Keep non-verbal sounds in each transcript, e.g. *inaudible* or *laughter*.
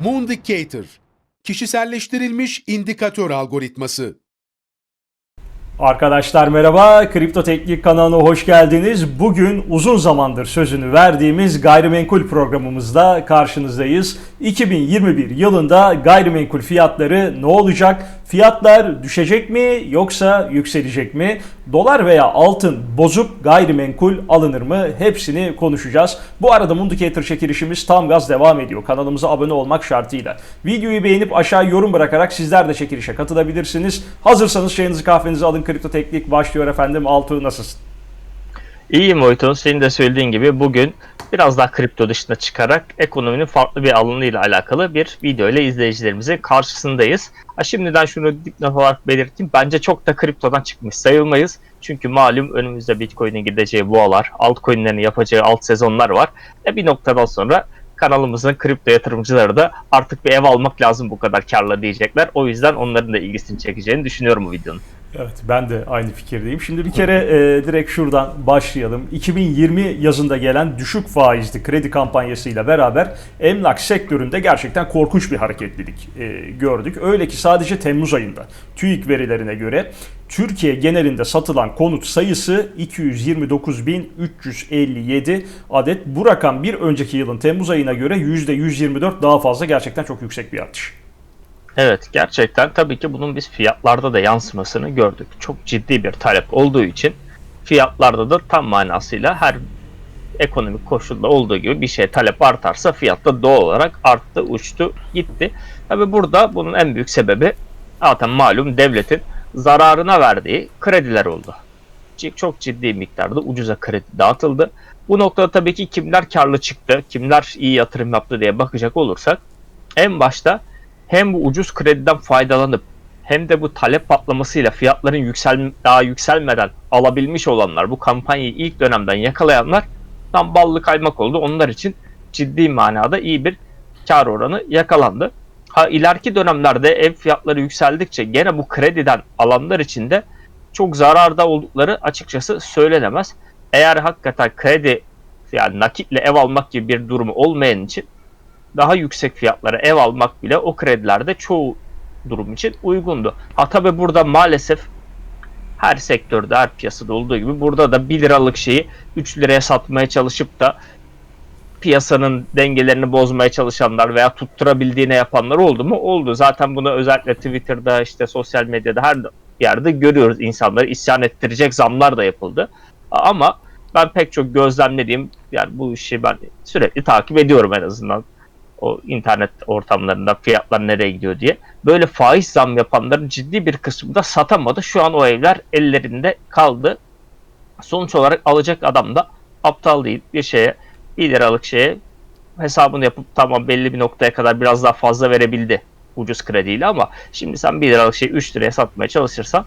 Moondicator Kişiselleştirilmiş indikatör algoritması Arkadaşlar merhaba, Kripto Teknik kanalına hoş geldiniz. Bugün uzun zamandır sözünü verdiğimiz gayrimenkul programımızda karşınızdayız. 2021 yılında gayrimenkul fiyatları ne olacak? Fiyatlar düşecek mi yoksa yükselecek mi? Dolar veya altın bozup gayrimenkul alınır mı? Hepsini konuşacağız. Bu arada Mundicator çekilişimiz tam gaz devam ediyor. Kanalımıza abone olmak şartıyla. Videoyu beğenip aşağı yorum bırakarak sizler de çekilişe katılabilirsiniz. Hazırsanız çayınızı kahvenizi alın. Kripto Teknik başlıyor efendim. Altuğ nasılsın? İyiyim Oytun. Senin de söylediğin gibi bugün biraz daha kripto dışına çıkarak ekonominin farklı bir alanıyla alakalı bir video ile izleyicilerimizin karşısındayız. Ha, şimdiden şunu dipnot olarak belirteyim. Bence çok da kriptodan çıkmış sayılmayız. Çünkü malum önümüzde Bitcoin'in gideceği boğalar, altcoin'lerin yapacağı alt sezonlar var. Ve bir noktadan sonra kanalımızın kripto yatırımcıları da artık bir ev almak lazım bu kadar karla diyecekler. O yüzden onların da ilgisini çekeceğini düşünüyorum bu videonun. Evet ben de aynı fikirdeyim. Şimdi bir kere e, direkt şuradan başlayalım. 2020 yazında gelen düşük faizli kredi kampanyasıyla beraber emlak sektöründe gerçekten korkunç bir hareketlilik e, gördük. Öyle ki sadece Temmuz ayında TÜİK verilerine göre Türkiye genelinde satılan konut sayısı 229.357 adet. Bu rakam bir önceki yılın Temmuz ayına göre %124 daha fazla gerçekten çok yüksek bir artış. Evet gerçekten tabii ki bunun biz fiyatlarda da yansımasını gördük. Çok ciddi bir talep olduğu için fiyatlarda da tam manasıyla her ekonomik koşulda olduğu gibi bir şey talep artarsa fiyat da doğal olarak arttı, uçtu, gitti. Tabii burada bunun en büyük sebebi zaten malum devletin zararına verdiği krediler oldu. Çok ciddi miktarda ucuza kredi dağıtıldı. Bu noktada tabii ki kimler karlı çıktı, kimler iyi yatırım yaptı diye bakacak olursak en başta hem bu ucuz krediden faydalanıp hem de bu talep patlamasıyla fiyatların yüksel daha yükselmeden alabilmiş olanlar, bu kampanyayı ilk dönemden yakalayanlar tam ballı kaymak oldu. Onlar için ciddi manada iyi bir kar oranı yakalandı. Ha ileriki dönemlerde ev fiyatları yükseldikçe gene bu krediden alanlar için de çok zararda oldukları açıkçası söylenemez. Eğer hakikaten kredi yani nakitle ev almak gibi bir durumu olmayan için daha yüksek fiyatlara ev almak bile o kredilerde çoğu durum için uygundu. Ha tabi burada maalesef her sektörde, her piyasada olduğu gibi burada da 1 liralık şeyi 3 liraya satmaya çalışıp da piyasanın dengelerini bozmaya çalışanlar veya tutturabildiğine yapanlar oldu mu? Oldu. Zaten bunu özellikle Twitter'da işte sosyal medyada her yerde görüyoruz insanları isyan ettirecek zamlar da yapıldı. Ama ben pek çok gözlemlediğim yani bu işi ben sürekli takip ediyorum en azından o internet ortamlarında fiyatlar nereye gidiyor diye. Böyle faiz zam yapanların ciddi bir kısmı da satamadı. Şu an o evler ellerinde kaldı. Sonuç olarak alacak adam da aptal değil. Bir şeye 1 liralık şeye hesabını yapıp tamam belli bir noktaya kadar biraz daha fazla verebildi ucuz krediyle ama şimdi sen 1 liralık şeyi 3 liraya satmaya çalışırsan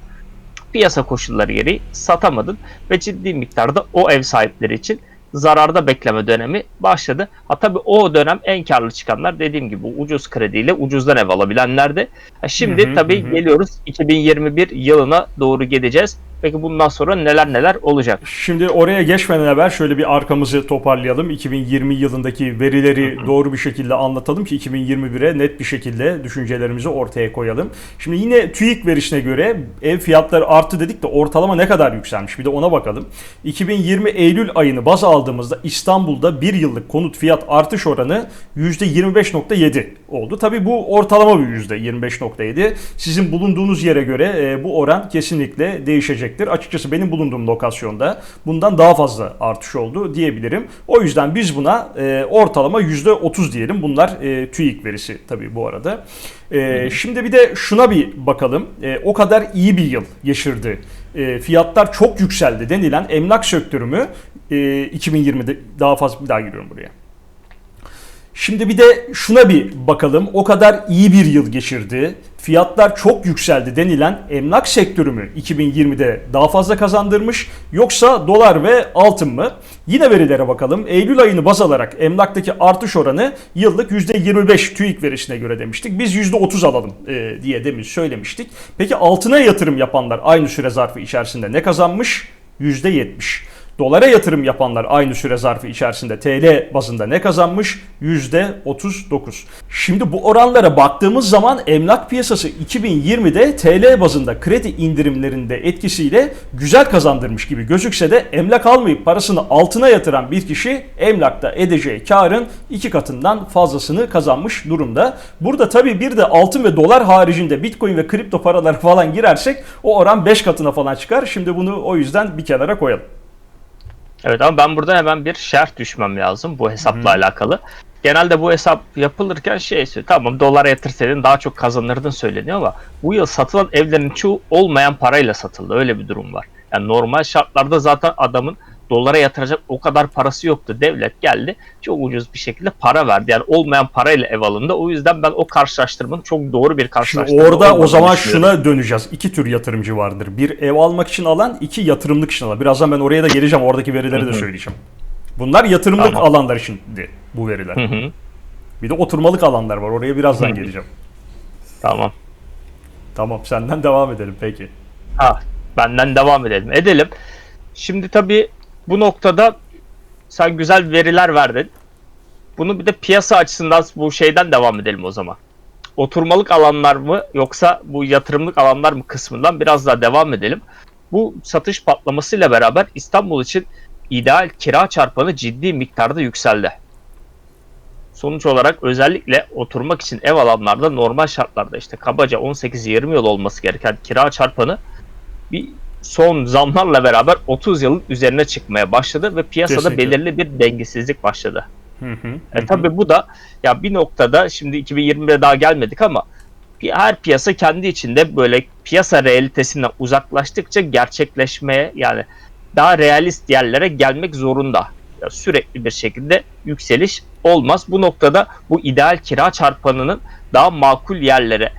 piyasa koşulları gereği satamadın ve ciddi miktarda o ev sahipleri için zararda bekleme dönemi başladı. Ha tabii o dönem en karlı çıkanlar dediğim gibi ucuz krediyle ucuzdan ev alabilenlerdi. Ha şimdi Hı hı, tabii hı. geliyoruz 2021 yılına doğru gideceğiz. Peki bundan sonra neler neler olacak? Şimdi oraya geçmeden evvel şöyle bir arkamızı toparlayalım. 2020 yılındaki verileri doğru bir şekilde anlatalım ki 2021'e net bir şekilde düşüncelerimizi ortaya koyalım. Şimdi yine TÜİK verisine göre ev fiyatları arttı dedik de ortalama ne kadar yükselmiş bir de ona bakalım. 2020 Eylül ayını baz aldığımızda İstanbul'da bir yıllık konut fiyat artış oranı %25.7 oldu. Tabi bu ortalama bir %25.7. Sizin bulunduğunuz yere göre e, bu oran kesinlikle değişecektir. Açıkçası benim bulunduğum lokasyonda bundan daha fazla artış oldu diyebilirim. O yüzden biz buna e, ortalama %30 diyelim. Bunlar e, TÜİK verisi tabii bu arada. E, şimdi bir de şuna bir bakalım. E, o kadar iyi bir yıl geçirdi. E, fiyatlar çok yükseldi denilen emlak sektörü mü e, 2020'de daha fazla bir daha giriyorum buraya. Şimdi bir de şuna bir bakalım. O kadar iyi bir yıl geçirdi. Fiyatlar çok yükseldi denilen emlak sektörü mü 2020'de daha fazla kazandırmış yoksa dolar ve altın mı? Yine verilere bakalım. Eylül ayını baz alarak emlaktaki artış oranı yıllık %25 TÜİK verisine göre demiştik. Biz %30 alalım e, diye demiş söylemiştik. Peki altına yatırım yapanlar aynı süre zarfı içerisinde ne kazanmış? %70. Dolara yatırım yapanlar aynı süre zarfı içerisinde TL bazında ne kazanmış? %39. Şimdi bu oranlara baktığımız zaman emlak piyasası 2020'de TL bazında kredi indirimlerinde etkisiyle güzel kazandırmış gibi gözükse de emlak almayıp parasını altına yatıran bir kişi emlakta edeceği karın iki katından fazlasını kazanmış durumda. Burada tabii bir de altın ve dolar haricinde bitcoin ve kripto paralar *laughs* falan girersek o oran 5 katına falan çıkar. Şimdi bunu o yüzden bir kenara koyalım. Evet ama ben burada hemen bir şerh düşmem lazım bu hesapla alakalı. Genelde bu hesap yapılırken şey. Tamam dolara yatırsaydın daha çok kazanırdın söyleniyor ama bu yıl satılan evlerin çoğu olmayan parayla satıldı. Öyle bir durum var. Yani normal şartlarda zaten adamın dolara yatıracak o kadar parası yoktu. Devlet geldi çok ucuz bir şekilde para verdi. Yani olmayan parayla ev alındı. O yüzden ben o karşılaştırmanın çok doğru bir Şimdi karşılaştırma orada o zaman şuna döneceğiz. İki tür yatırımcı vardır. Bir ev almak için alan, iki yatırımlık için alan. Birazdan ben oraya da geleceğim. Oradaki verileri de söyleyeceğim. Bunlar yatırımlık Tamam. alanlar içindi bu veriler. Hı hı, Bir de oturmalık alanlar var. Oraya birazdan geleceğim. tamam. Tamam senden devam edelim peki. Ha, benden devam edelim. Edelim. Şimdi tabii bu noktada sen güzel veriler verdin. Bunu bir de piyasa açısından bu şeyden devam edelim o zaman. Oturmalık alanlar mı yoksa bu yatırımlık alanlar mı kısmından biraz daha devam edelim. Bu satış patlamasıyla beraber İstanbul için ideal kira çarpanı ciddi miktarda yükseldi. Sonuç olarak özellikle oturmak için ev alanlarda normal şartlarda işte kabaca 18-20 yıl olması gereken kira çarpanı bir son zamlarla beraber 30 yılın üzerine çıkmaya başladı ve piyasada Kesinlikle. belirli bir dengesizlik başladı. Hı hı. E tabii bu da ya bir noktada şimdi 2020'de daha gelmedik ama her piyasa kendi içinde böyle piyasa realitesinden uzaklaştıkça gerçekleşmeye yani daha realist yerlere gelmek zorunda. Ya sürekli bir şekilde yükseliş olmaz. Bu noktada bu ideal kira çarpanının daha makul yerlere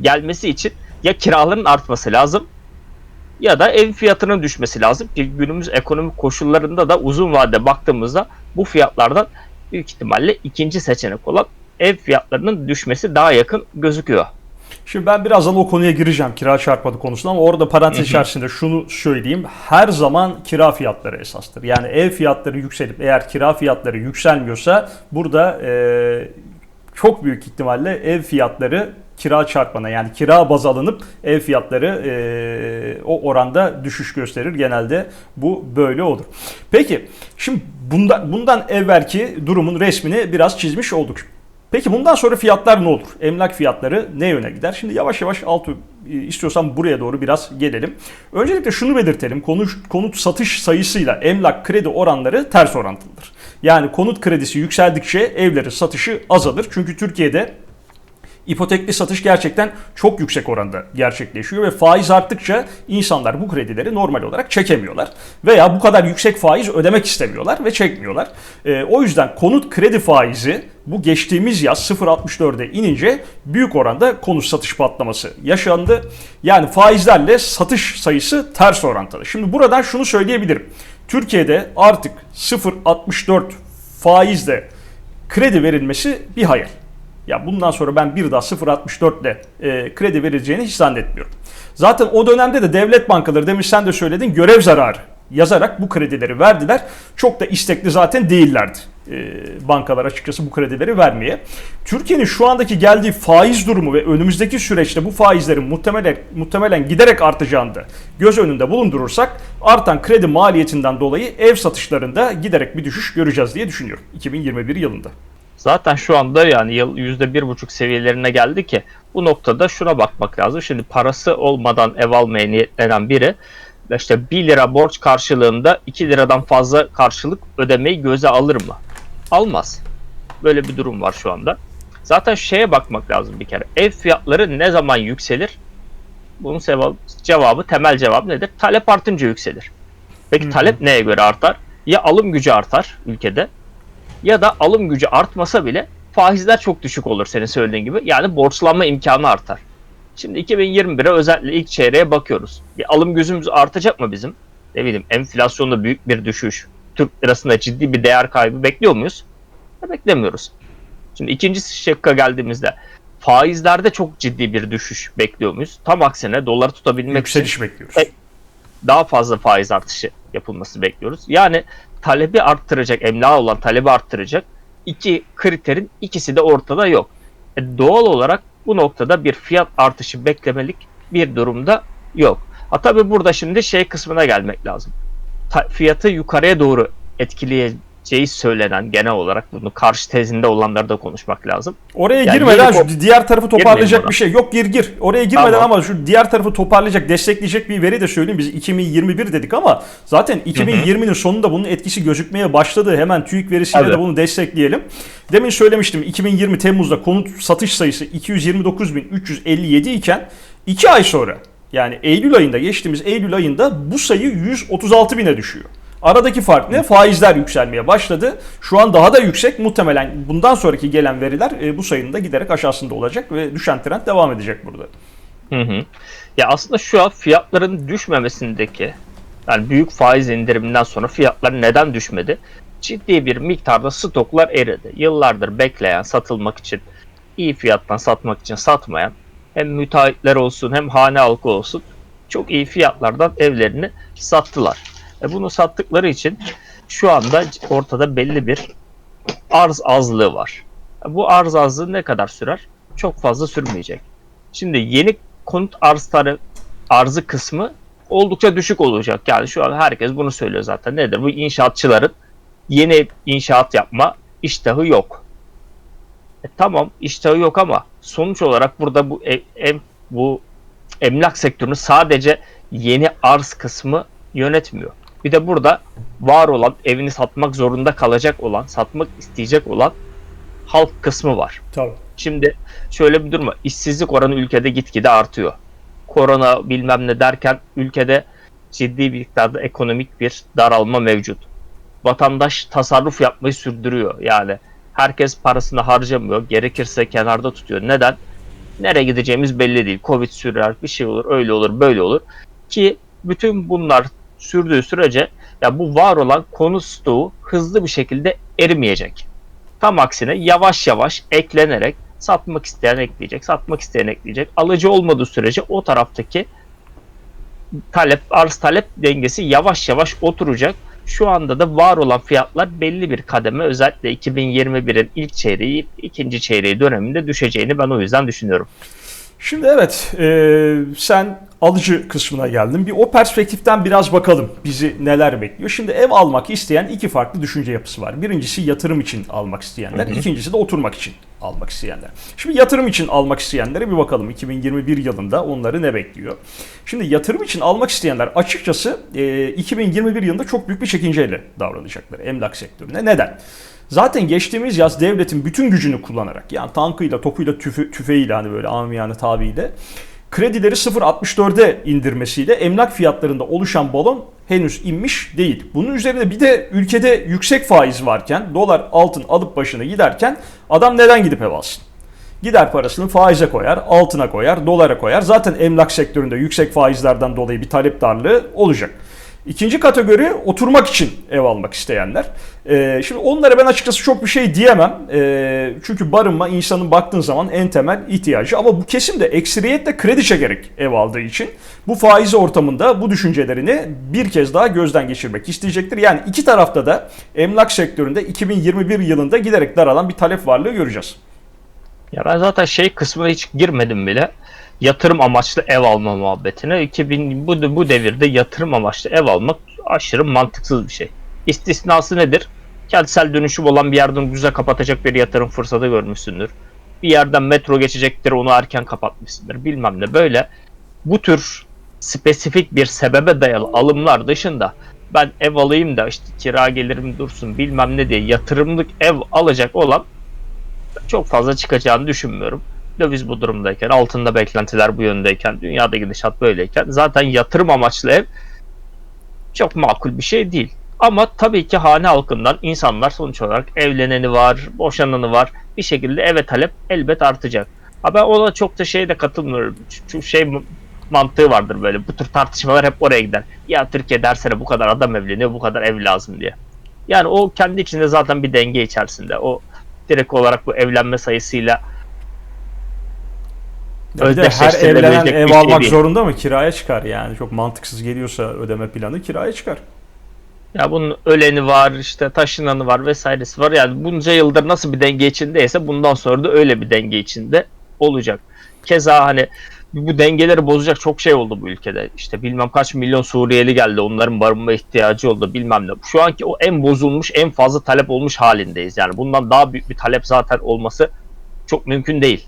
gelmesi için ya kiraların artması lazım ya da ev fiyatının düşmesi lazım ki günümüz ekonomik koşullarında da uzun vade baktığımızda bu fiyatlardan büyük ihtimalle ikinci seçenek olan ev fiyatlarının düşmesi daha yakın gözüküyor. Şimdi ben birazdan o konuya gireceğim kira çarpanı konusunda ama orada parantez içerisinde şunu söyleyeyim. Her zaman kira fiyatları esastır. Yani ev fiyatları yükselip eğer kira fiyatları yükselmiyorsa burada e, çok büyük ihtimalle ev fiyatları kira çarpana yani kira baz alınıp ev fiyatları e, o oranda düşüş gösterir. Genelde bu böyle olur. Peki şimdi bundan, bundan evvelki durumun resmini biraz çizmiş olduk. Peki bundan sonra fiyatlar ne olur? Emlak fiyatları ne yöne gider? Şimdi yavaş yavaş alt e, istiyorsan buraya doğru biraz gelelim. Öncelikle şunu belirtelim. Konut, konut satış sayısıyla emlak kredi oranları ters orantılıdır. Yani konut kredisi yükseldikçe evlerin satışı azalır. Çünkü Türkiye'de İpotekli satış gerçekten çok yüksek oranda gerçekleşiyor ve faiz arttıkça insanlar bu kredileri normal olarak çekemiyorlar. Veya bu kadar yüksek faiz ödemek istemiyorlar ve çekmiyorlar. Ee, o yüzden konut kredi faizi bu geçtiğimiz yaz 0.64'e inince büyük oranda konut satış patlaması yaşandı. Yani faizlerle satış sayısı ters orantılı. Şimdi buradan şunu söyleyebilirim. Türkiye'de artık 0.64 faizle kredi verilmesi bir hayal. Ya bundan sonra ben bir daha 0.64 ile e, kredi verileceğini hiç zannetmiyorum. Zaten o dönemde de devlet bankaları demiş sen de söyledin görev zararı yazarak bu kredileri verdiler. Çok da istekli zaten değillerdi e, bankalar açıkçası bu kredileri vermeye. Türkiye'nin şu andaki geldiği faiz durumu ve önümüzdeki süreçte bu faizlerin muhtemelen muhtemelen giderek artacağını da göz önünde bulundurursak artan kredi maliyetinden dolayı ev satışlarında giderek bir düşüş göreceğiz diye düşünüyorum 2021 yılında. Zaten şu anda yani yıl %1,5 seviyelerine geldi ki bu noktada şuna bakmak lazım. Şimdi parası olmadan ev almaya niyetlenen biri işte 1 lira borç karşılığında 2 liradan fazla karşılık ödemeyi göze alır mı? Almaz. Böyle bir durum var şu anda. Zaten şeye bakmak lazım bir kere. Ev fiyatları ne zaman yükselir? Bunun cevabı temel cevap nedir? Talep artınca yükselir. Peki talep neye göre artar? Ya alım gücü artar ülkede ya da alım gücü artmasa bile faizler çok düşük olur senin söylediğin gibi. Yani borçlanma imkanı artar. Şimdi 2021'e özellikle ilk çeyreğe bakıyoruz. Bir alım gücümüz artacak mı bizim? Ne bileyim enflasyonda büyük bir düşüş, Türk lirasında ciddi bir değer kaybı bekliyor muyuz? Ya beklemiyoruz. Şimdi ikinci şıkka geldiğimizde faizlerde çok ciddi bir düşüş bekliyor muyuz? Tam aksine doları tutabilmek için Yükseliş bekliyoruz. E, daha fazla faiz artışı yapılması bekliyoruz. Yani talebi arttıracak, emlak olan talebi arttıracak iki kriterin ikisi de ortada yok. E, doğal olarak bu noktada bir fiyat artışı beklemelik bir durumda yok. Ha tabii burada şimdi şey kısmına gelmek lazım. Ta- fiyatı yukarıya doğru etkileyeceği söylenen genel olarak bunu karşı tezinde olanları da konuşmak lazım. Oraya Yani girmeden şu diğer tarafı toparlayacak bir şey yok gir gir. Oraya girmeden Tamam. ama şu diğer tarafı toparlayacak, destekleyecek bir veri de söyleyeyim. Biz 2021 dedik ama zaten 2020'nin sonunda bunun etkisi gözükmeye başladı. Hemen TÜİK verisiyle Tabii. de bunu destekleyelim. Demin söylemiştim 2020 Temmuz'da konut satış sayısı 229.357 iken 2 ay sonra yani Eylül ayında geçtiğimiz Eylül ayında bu sayı 136 bine düşüyor. Aradaki fark ne? Faizler yükselmeye başladı. Şu an daha da yüksek. Muhtemelen bundan sonraki gelen veriler e, bu sayının da giderek aşağısında olacak ve düşen trend devam edecek burada. Hı hı. Ya aslında şu an fiyatların düşmemesindeki yani büyük faiz indiriminden sonra fiyatlar neden düşmedi? Ciddi bir miktarda stoklar eridi. Yıllardır bekleyen, satılmak için, iyi fiyattan satmak için satmayan hem müteahhitler olsun hem hane halkı olsun çok iyi fiyatlardan evlerini sattılar. E bunu sattıkları için şu anda ortada belli bir arz azlığı var. E Bu arz azlığı ne kadar sürer? Çok fazla sürmeyecek. Şimdi yeni konut arz tale- arzı kısmı oldukça düşük olacak. Yani şu an herkes bunu söylüyor zaten. Nedir? Bu inşaatçıların yeni inşaat yapma iştahı yok. E, tamam iştahı yok ama sonuç olarak burada bu ev, ev- bu emlak sektörünü sadece yeni arz kısmı yönetmiyor. Bir de burada var olan evini satmak zorunda kalacak olan, satmak isteyecek olan halk kısmı var. Tabii. Şimdi şöyle bir durum var. İşsizlik oranı ülkede gitgide artıyor. Korona bilmem ne derken ülkede ciddi bir miktarda ekonomik bir daralma mevcut. Vatandaş tasarruf yapmayı sürdürüyor. Yani herkes parasını harcamıyor. Gerekirse kenarda tutuyor. Neden? Nereye gideceğimiz belli değil. Covid sürer, bir şey olur, öyle olur, böyle olur. Ki bütün bunlar sürdüğü sürece ya bu var olan konu stoğu hızlı bir şekilde erimeyecek. Tam aksine yavaş yavaş eklenerek satmak isteyen ekleyecek, satmak isteyen ekleyecek. Alıcı olmadığı sürece o taraftaki talep arz talep dengesi yavaş yavaş oturacak. Şu anda da var olan fiyatlar belli bir kademe özellikle 2021'in ilk çeyreği, ikinci çeyreği döneminde düşeceğini ben o yüzden düşünüyorum. Şimdi evet e, sen alıcı kısmına geldin. Bir o perspektiften biraz bakalım bizi neler bekliyor. Şimdi ev almak isteyen iki farklı düşünce yapısı var. Birincisi yatırım için almak isteyenler, ikincisi de oturmak için almak isteyenler. Şimdi yatırım için almak isteyenlere bir bakalım 2021 yılında onları ne bekliyor? Şimdi yatırım için almak isteyenler açıkçası e, 2021 yılında çok büyük bir çekinceyle davranacaklar emlak sektörüne. Neden? Zaten geçtiğimiz yaz devletin bütün gücünü kullanarak yani tankıyla, topuyla, tüfe, tüfeğiyle hani böyle amiyane tabiyle kredileri 0.64'e indirmesiyle emlak fiyatlarında oluşan balon henüz inmiş değil. Bunun üzerine bir de ülkede yüksek faiz varken dolar altın alıp başına giderken adam neden gidip ev alsın? Gider parasını faize koyar, altına koyar, dolara koyar. Zaten emlak sektöründe yüksek faizlerden dolayı bir talep darlığı olacak. İkinci kategori oturmak için ev almak isteyenler. Ee, şimdi onlara ben açıkçası çok bir şey diyemem. Ee, çünkü barınma insanın baktığın zaman en temel ihtiyacı. Ama bu kesim de ekseriyetle kredi çekerek ev aldığı için bu faiz ortamında bu düşüncelerini bir kez daha gözden geçirmek isteyecektir. Yani iki tarafta da emlak sektöründe 2021 yılında giderek daralan bir talep varlığı göreceğiz. Ya ben zaten şey kısmına hiç girmedim bile. Yatırım amaçlı ev alma muhabbetine. 2000 bu bu devirde yatırım amaçlı ev almak aşırı mantıksız bir şey. İstisnası nedir? Kentsel dönüşüm olan bir yerden güzel kapatacak bir yatırım fırsatı görmüşsündür. Bir yerden metro geçecektir onu erken kapatmışsındır. Bilmem ne böyle. Bu tür spesifik bir sebebe dayalı alımlar dışında ben ev alayım da işte kira gelirim dursun bilmem ne diye yatırımlık ev alacak olan çok fazla çıkacağını düşünmüyorum. Döviz bu durumdayken, altında beklentiler bu yöndeyken, dünyada gidişat böyleyken zaten yatırım amaçlı ev çok makul bir şey değil. Ama tabii ki hane halkından insanlar sonuç olarak evleneni var, boşananı var. Bir şekilde eve talep elbet artacak. Ha ben ona çok da şeye de katılmıyorum. Çünkü şey mantığı vardır böyle. Bu tür tartışmalar hep oraya gider. Ya Türkiye'de her sene bu kadar adam evleniyor, bu kadar ev lazım diye. Yani o kendi içinde zaten bir denge içerisinde. O direkt olarak bu evlenme sayısıyla Bir de her evlenen ev şey almak değil. zorunda mı? Kiraya çıkar yani. Çok mantıksız geliyorsa ödeme planı kiraya çıkar. Ya bunun öleni var, işte taşınanı var vesairesi var. Yani bunca yıldır nasıl bir denge içindeyse bundan sonra da öyle bir denge içinde olacak. Keza hani bu dengeleri bozacak çok şey oldu bu ülkede. İşte bilmem kaç milyon Suriyeli geldi. Onların barınma ihtiyacı oldu bilmem ne. Şu anki o en bozulmuş, en fazla talep olmuş halindeyiz. Yani bundan daha büyük bir talep zaten olması çok mümkün değil.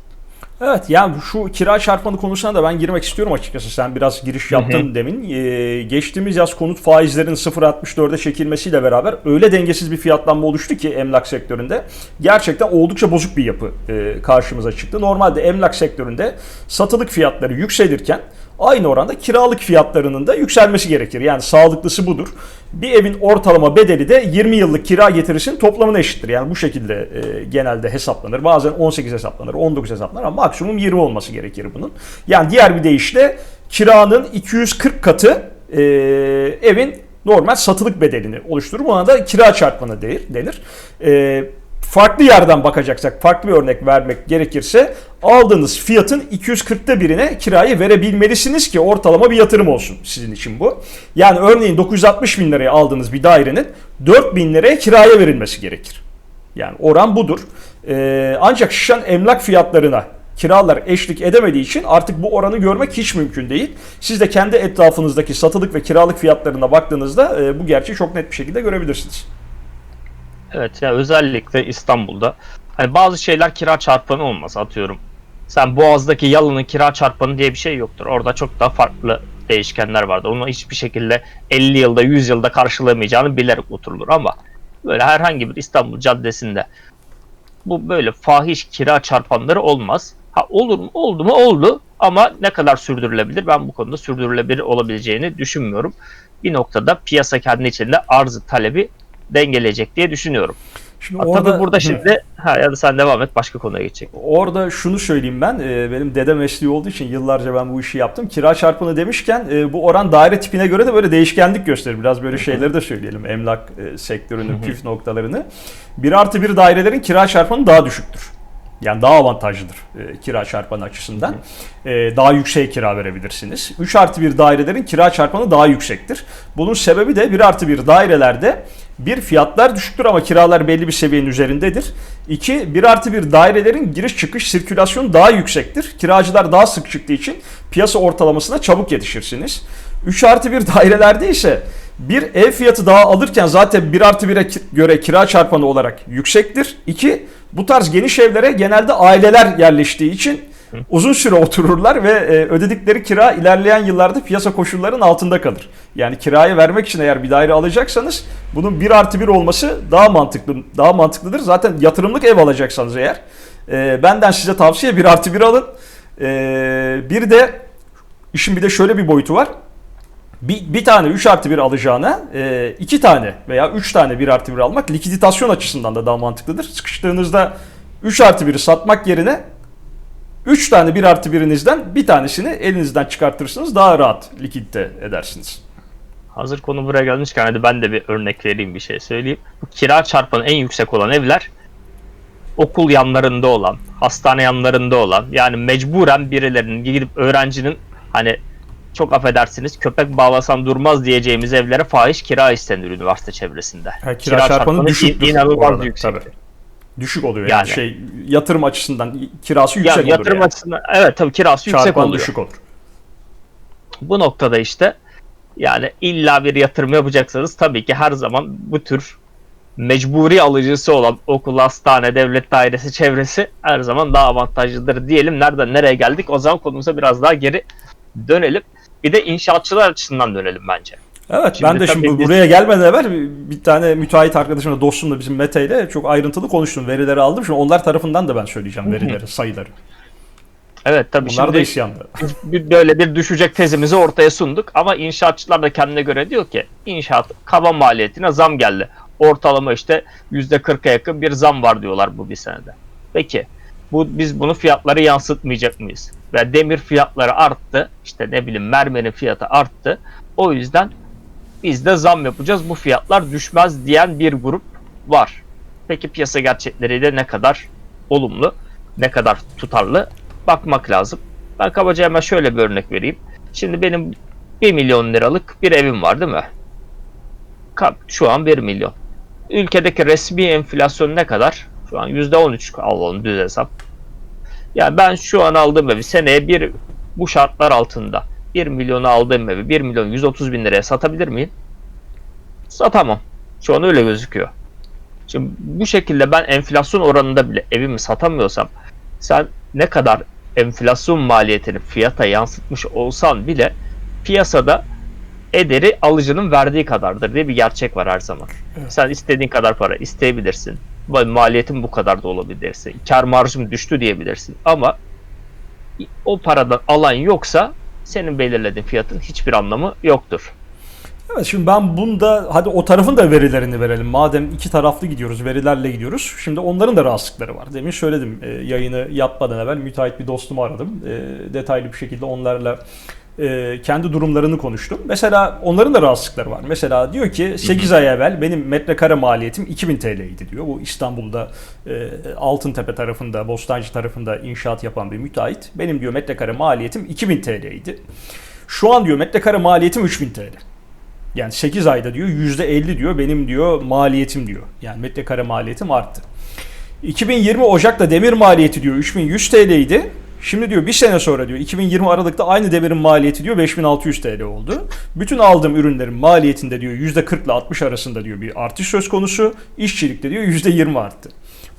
Evet yani şu kira çarpanı konusuna da ben girmek istiyorum açıkçası. Sen biraz giriş yaptın demin. Ee, geçtiğimiz yaz konut faizlerinin 0.64'e çekilmesiyle beraber öyle dengesiz bir fiyatlanma oluştu ki emlak sektöründe. Gerçekten oldukça bozuk bir yapı e, karşımıza çıktı. Normalde emlak sektöründe satılık fiyatları yükselirken aynı oranda kiralık fiyatlarının da yükselmesi gerekir. Yani sağlıklısı budur. Bir evin ortalama bedeli de 20 yıllık kira getirisinin toplamına eşittir. Yani bu şekilde e, genelde hesaplanır. Bazen 18 hesaplanır, 19 hesaplanır ama maksimum 20 olması gerekir bunun. Yani diğer bir deyişle kiranın 240 katı e, evin normal satılık bedelini oluşturur. Buna da kira çarpanı denir. denir. E, farklı yerden bakacaksak, farklı bir örnek vermek gerekirse aldığınız fiyatın 240'ta birine kirayı verebilmelisiniz ki ortalama bir yatırım olsun sizin için bu. Yani örneğin 960 bin liraya aldığınız bir dairenin 4 bin liraya kiraya verilmesi gerekir. Yani oran budur. Ee, ancak şişen emlak fiyatlarına kiralar eşlik edemediği için artık bu oranı görmek hiç mümkün değil. Siz de kendi etrafınızdaki satılık ve kiralık fiyatlarına baktığınızda e, bu gerçeği çok net bir şekilde görebilirsiniz. Evet ya özellikle İstanbul'da hani bazı şeyler kira çarpanı olmaz atıyorum. Sen Boğaz'daki yalının kira çarpanı diye bir şey yoktur. Orada çok daha farklı değişkenler vardır. Onu hiçbir şekilde 50 yılda 100 yılda karşılayamayacağını bilerek oturulur ama böyle herhangi bir İstanbul caddesinde bu böyle fahiş kira çarpanları olmaz. Ha olur mu? Oldu mu? Oldu. Ama ne kadar sürdürülebilir? Ben bu konuda sürdürülebilir olabileceğini düşünmüyorum. Bir noktada piyasa kendi içinde arzı talebi dengeleyecek diye düşünüyorum. Şimdi Ha, Tabii burada şimdi ha ya da sen devam et başka konuya geçecek. Orada şunu söyleyeyim ben, e, benim dede mesleği olduğu için yıllarca ben bu işi yaptım. Kira çarpanı demişken e, bu oran daire tipine göre de böyle değişkenlik gösterir. Biraz böyle şeyleri de söyleyelim emlak e, sektörünün püf noktalarını. 1 artı 1 dairelerin kira çarpanı daha düşüktür. Yani daha avantajlıdır e, kira çarpanı açısından. E, daha yüksek kira verebilirsiniz. 3 artı 1 dairelerin kira çarpanı daha yüksektir. Bunun sebebi de 1 artı 1 dairelerde bir fiyatlar düşüktür ama kiralar belli bir seviyenin üzerindedir. İki, 1 artı 1 dairelerin giriş çıkış sirkülasyonu daha yüksektir. Kiracılar daha sık çıktığı için piyasa ortalamasına çabuk yetişirsiniz. 3 artı 1 *laughs* dairelerde ise bir ev fiyatı daha alırken zaten 1 artı 1'e ki- göre kira çarpanı olarak yüksektir. İki, bu tarz geniş evlere genelde aileler yerleştiği için uzun süre otururlar ve e, ödedikleri kira ilerleyen yıllarda piyasa koşullarının altında kalır. Yani kiraya vermek için eğer bir daire alacaksanız bunun 1 artı 1 olması daha mantıklı daha mantıklıdır. Zaten yatırımlık ev alacaksanız eğer e, benden size tavsiye 1 artı 1 alın. E, bir de işin bir de şöyle bir boyutu var. Bir, bir tane 3 artı 1 alacağına e, iki tane veya 3 tane 1 artı 1 almak likiditasyon açısından da daha mantıklıdır. Sıkıştığınızda 3 artı 1'i satmak yerine 3 tane 1 artı 1'inizden bir tanesini elinizden çıkartırsınız daha rahat likidite edersiniz. Hazır konu buraya gelmişken hadi ben de bir örnek vereyim bir şey söyleyeyim. Bu kira çarpanı en yüksek olan evler okul yanlarında olan, hastane yanlarında olan yani mecburen birilerinin gidip öğrencinin hani çok affedersiniz köpek bağlasam durmaz diyeceğimiz evlere fahiş kira istenir üniversite çevresinde. Ha, kira, çarpanı in- düşüktür. inanılmaz bu arada, yüksek. tabii. Düşük oluyor yani, Yani. şey yatırım açısından kirası Ya, yüksek olur yatırım yani. açısından evet tabii kirası yüksek Çarpan oluyor. düşük olur. Bu noktada işte yani illa bir yatırım yapacaksanız tabii ki her zaman bu tür mecburi alıcısı olan okul, hastane, devlet dairesi, çevresi her zaman daha avantajlıdır diyelim. Nereden nereye geldik? O zaman konumuza biraz daha geri dönelim. Bir de inşaatçılar açısından dönelim bence. Evet Şimdi ben de şimdi biz- buraya gelmeden evvel bir- tane müteahhit arkadaşımla dostumla bizim Mete ile çok ayrıntılı konuştum. Verileri aldım. Şimdi onlar tarafından da ben söyleyeceğim verileri, sayıları. Evet tabii Bunlar da şimdi isyanda. bir- böyle bir düşecek tezimizi ortaya sunduk ama inşaatçılar da kendine göre diyor ki inşaat kaba maliyetine zam geldi. Ortalama işte %40'a yakın bir zam var diyorlar bu bir senede. Peki bu biz bunu fiyatlara yansıtmayacak mıyız? Ve demir fiyatları arttı. işte ne bileyim mermerin fiyatı arttı. O yüzden biz de zam yapacağız. Bu fiyatlar düşmez diyen bir grup var. Peki piyasa gerçekleriyle ne kadar olumlu, ne kadar tutarlı bakmak lazım. Ben kabaca hemen şöyle bir örnek vereyim. Şimdi benim 1 milyon liralık bir evim var değil mi? Şu an 1 milyon. Ülkedeki resmi enflasyon ne kadar? Şu an %13 alalım düz hesap. Yani ben şu an aldığım evi seneye bir bu şartlar altında 1 milyonu aldığım evi 1 milyon 130 bin liraya satabilir miyim? Satamam. Şu an öyle gözüküyor. Şimdi bu şekilde ben enflasyon oranında bile evimi satamıyorsam sen ne kadar enflasyon maliyetini fiyata yansıtmış olsan bile piyasada ederi alıcının verdiği kadardır diye bir gerçek var her zaman. Evet. Sen istediğin kadar para isteyebilirsin. Maliyetin bu kadar da olabilirse. Kar marjım düştü diyebilirsin. Ama o paradan alan yoksa senin belirlediğin fiyatın hiçbir anlamı yoktur. Evet şimdi ben bunda hadi o tarafın da verilerini verelim. Madem iki taraflı gidiyoruz, verilerle gidiyoruz. Şimdi onların da rahatsızlıkları var. Demin söyledim e, yayını yapmadan evvel müteahhit bir dostumu aradım. E, detaylı bir şekilde onlarla e, kendi durumlarını konuştum. Mesela onların da rahatsızlıkları var. Mesela diyor ki 8 ay evvel benim metrekare maliyetim 2000 TL'ydi diyor. Bu İstanbul'da e, Altıntepe tarafında, Bostancı tarafında inşaat yapan bir müteahhit. Benim diyor metrekare maliyetim 2000 TL'ydi. Şu an diyor metrekare maliyetim 3000 TL. Yani 8 ayda diyor %50 diyor benim diyor maliyetim diyor. Yani metrekare maliyetim arttı. 2020 Ocak'ta demir maliyeti diyor 3100 TL idi. Şimdi diyor bir sene sonra diyor 2020 Aralık'ta aynı demirin maliyeti diyor 5600 TL oldu. Bütün aldığım ürünlerin maliyetinde diyor %40 ile 60 arasında diyor bir artış söz konusu. İşçilikte diyor %20 arttı.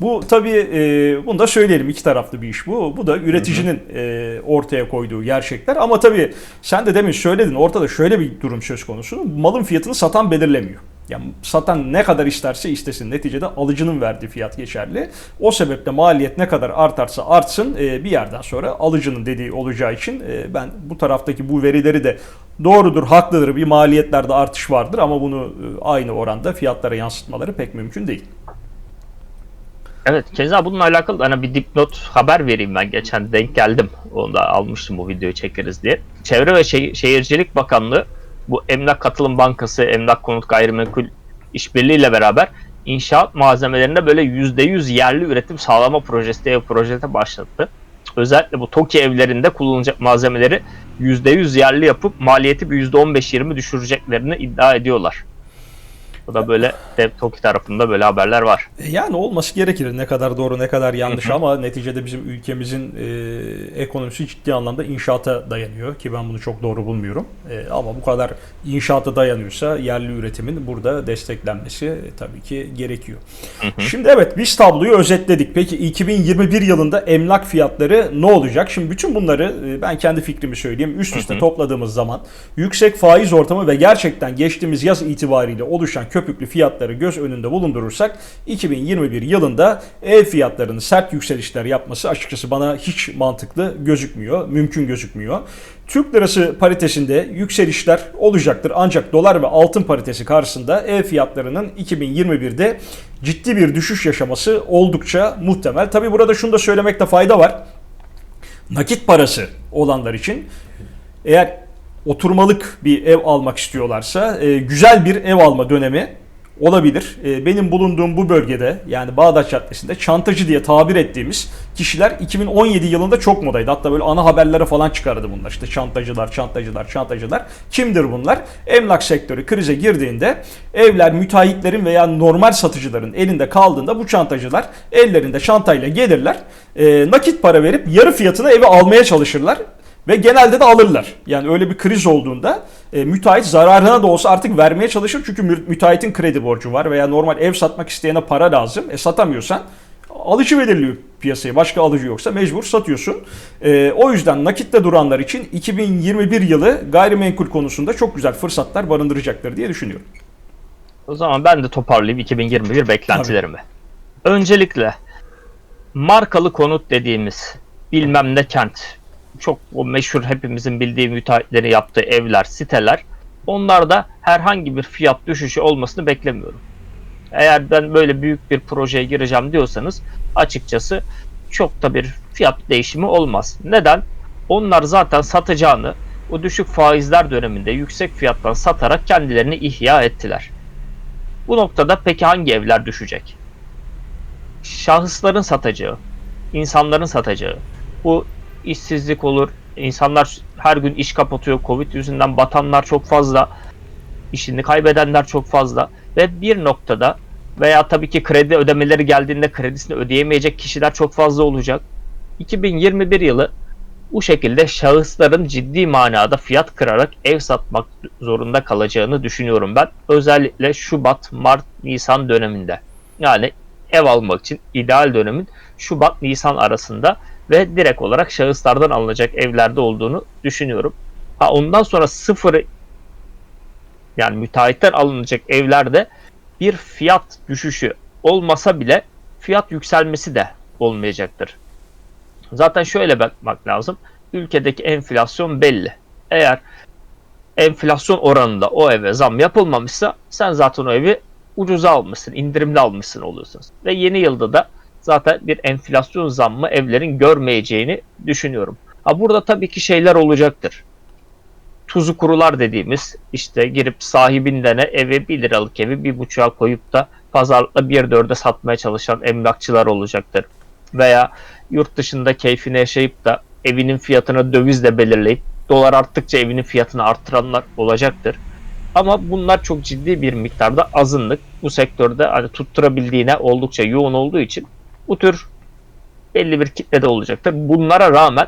Bu tabii e, bunu da söyleyelim iki taraflı bir iş bu. Bu da üreticinin e, ortaya koyduğu gerçekler. Ama tabii sen de demin söyledin ortada şöyle bir durum söz konusu. Malın fiyatını satan belirlemiyor. Yani satan ne kadar isterse istesin neticede alıcının verdiği fiyat geçerli. O sebeple maliyet ne kadar artarsa artsın e, bir yerden sonra alıcının dediği olacağı için e, ben bu taraftaki bu verileri de doğrudur, haklıdır bir maliyetlerde artış vardır ama bunu e, aynı oranda fiyatlara yansıtmaları pek mümkün değil. Evet, keza bununla alakalı hani bir dipnot haber vereyim ben. Geçen denk geldim. Onu da almıştım bu videoyu çekeriz diye. Çevre ve Şe- Şehircilik Bakanlığı bu Emlak Katılım Bankası, Emlak Konut Gayrimenkul işbirliğiyle beraber inşaat malzemelerinde böyle %100 yerli üretim sağlama projesi diye projete başlattı. Özellikle bu TOKİ evlerinde kullanılacak malzemeleri %100 yerli yapıp maliyeti bir %15-20 düşüreceklerini iddia ediyorlar. Bu da böyle de TOKİ tarafında böyle haberler var. E, Yani olması gerekir. Ne kadar doğru ne kadar yanlış ama neticede bizim ülkemizin e, ekonomisi ciddi anlamda inşaata dayanıyor ki ben bunu çok doğru bulmuyorum. E, ama bu kadar inşaata dayanıyorsa yerli üretimin burada desteklenmesi e, tabii ki gerekiyor. Şimdi evet biz tabloyu özetledik. Peki 2021 yılında emlak fiyatları ne olacak? Şimdi bütün bunları e, ben kendi fikrimi söyleyeyim. Üst üste topladığımız zaman yüksek faiz ortamı ve gerçekten geçtiğimiz yaz itibariyle oluşan köpüklü fiyatları göz önünde bulundurursak 2021 yılında ev fiyatlarının sert yükselişler yapması açıkçası bana hiç mantıklı gözükmüyor, mümkün gözükmüyor. Türk lirası paritesinde yükselişler olacaktır ancak dolar ve altın paritesi karşısında ev fiyatlarının 2021'de ciddi bir düşüş yaşaması oldukça muhtemel. Tabi burada şunu da söylemekte fayda var. Nakit parası olanlar için eğer oturmalık bir ev almak istiyorlarsa e, güzel bir ev alma dönemi olabilir. E, benim bulunduğum bu bölgede yani Bağdat Caddesi'nde çantacı diye tabir ettiğimiz kişiler 2017 yılında çok modaydı. Hatta böyle ana haberlere falan çıkardı bunlar. İşte çantacılar, çantacılar, çantacılar. Kimdir bunlar? Emlak sektörü krize girdiğinde evler müteahhitlerin veya normal satıcıların elinde kaldığında bu çantacılar ellerinde çantayla gelirler. E, nakit para verip yarı fiyatına evi almaya çalışırlar. Ve genelde de alırlar. Yani öyle bir kriz olduğunda e, müteahhit zararına da olsa artık vermeye çalışır. Çünkü mü- müteahhitin kredi borcu var veya normal ev satmak isteyene para lazım. E satamıyorsan alıcı belirliyor piyasayı. Başka alıcı yoksa mecbur satıyorsun. E, o yüzden nakitte duranlar için 2021 yılı gayrimenkul konusunda çok güzel fırsatlar barındıracaktır diye düşünüyorum. O zaman ben de toparlayayım 2021 beklentilerimi. Öncelikle markalı konut dediğimiz bilmem ne kent çok o meşhur hepimizin bildiği müteahhitleri yaptığı evler, siteler onlarda herhangi bir fiyat düşüşü olmasını beklemiyorum. Eğer ben böyle büyük bir projeye gireceğim diyorsanız açıkçası çok da bir fiyat değişimi olmaz. Neden? Onlar zaten satacağını o düşük faizler döneminde yüksek fiyattan satarak kendilerini ihya ettiler. Bu noktada peki hangi evler düşecek? Şahısların satacağı, insanların satacağı. Bu işsizlik olur, insanlar her gün iş kapatıyor, Covid yüzünden batanlar çok fazla. işini kaybedenler çok fazla ve bir noktada veya tabii ki kredi ödemeleri geldiğinde kredisini ödeyemeyecek kişiler çok fazla olacak. 2021 yılı bu şekilde şahısların ciddi manada fiyat kırarak ev satmak zorunda kalacağını düşünüyorum ben. Özellikle Şubat, Mart, Nisan döneminde. Yani ev almak için ideal dönemin Şubat, Nisan arasında ve direkt olarak şahıslardan alınacak evlerde olduğunu düşünüyorum. Ha ondan sonra sıfır yani müteahhitten alınacak evlerde bir fiyat düşüşü olmasa bile fiyat yükselmesi de olmayacaktır. Zaten şöyle bakmak lazım. Ülkedeki enflasyon belli. Eğer enflasyon oranında o eve zam yapılmamışsa sen zaten o evi ucuza almışsın, indirimli almışsın oluyorsunuz. Ve yeni yılda da zaten bir enflasyon zammı evlerin görmeyeceğini düşünüyorum. Ha burada tabii ki şeyler olacaktır. Tuzu kurular dediğimiz işte girip sahibinden evi 1 liralık evi bir buçuğa koyup da pazarlıkla bir dörde satmaya çalışan emlakçılar olacaktır. Veya yurt dışında keyfini yaşayıp da evinin fiyatını dövizle belirleyip dolar arttıkça evinin fiyatını arttıranlar olacaktır. Ama bunlar çok ciddi bir miktarda azınlık. Bu sektörde hani tutturabildiğine oldukça yoğun olduğu için bu tür belli bir kitlede olacaktır. Bunlara rağmen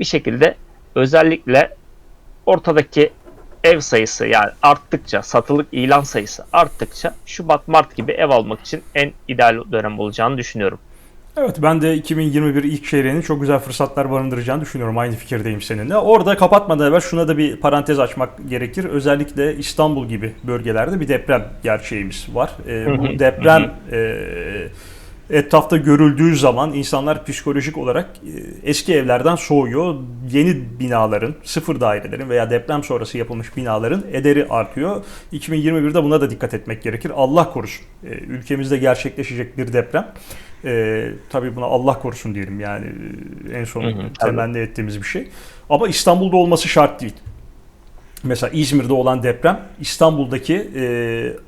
bir şekilde özellikle ortadaki ev sayısı yani arttıkça satılık ilan sayısı arttıkça Şubat Mart gibi ev almak için en ideal dönem olacağını düşünüyorum. Evet ben de 2021 ilk çeyreğinin çok güzel fırsatlar barındıracağını düşünüyorum. Aynı fikirdeyim seninle. Orada kapatmadan evvel şuna da bir parantez açmak gerekir. Özellikle İstanbul gibi bölgelerde bir deprem gerçeğimiz var. Ee, bu deprem e, etrafta görüldüğü zaman insanlar psikolojik olarak e, eski evlerden soğuyor. Yeni binaların, sıfır dairelerin veya deprem sonrası yapılmış binaların ederi artıyor. 2021'de buna da dikkat etmek gerekir. Allah korusun. E, ülkemizde gerçekleşecek bir deprem. E, tabii buna Allah korusun diyelim yani e, en son Hı hı, tabii. temenni ettiğimiz bir şey. Ama İstanbul'da olması şart değil. Mesela İzmir'de olan deprem İstanbul'daki e,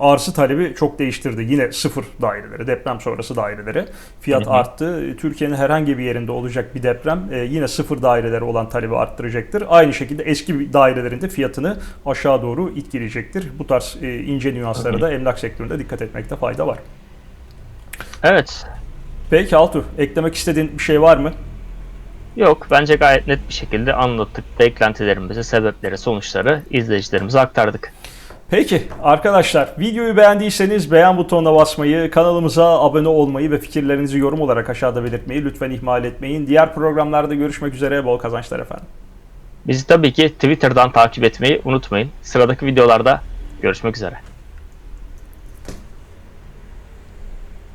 arzı talebi çok değiştirdi. Yine sıfır dairelere, deprem sonrası dairelere fiyat Hı hı. arttı. Türkiye'nin herhangi bir yerinde olacak bir deprem e, yine sıfır dairelere olan talebi arttıracaktır. Aynı şekilde eski bir dairelerin de fiyatını aşağı doğru itkileyecektir. Bu tarz e, ince nüanslara da emlak sektöründe dikkat etmekte fayda var. Evet. Peki Altu, eklemek istediğin bir şey var mı? Yok bence gayet net bir şekilde anlattık. Beklentilerimizi, sebepleri, sonuçları izleyicilerimize aktardık. Peki arkadaşlar videoyu beğendiyseniz beğen butonuna basmayı, kanalımıza abone olmayı ve fikirlerinizi yorum olarak aşağıda belirtmeyi lütfen ihmal etmeyin. Diğer programlarda görüşmek üzere bol kazançlar efendim. Bizi tabii ki Twitter'dan takip etmeyi unutmayın. Sıradaki videolarda görüşmek üzere.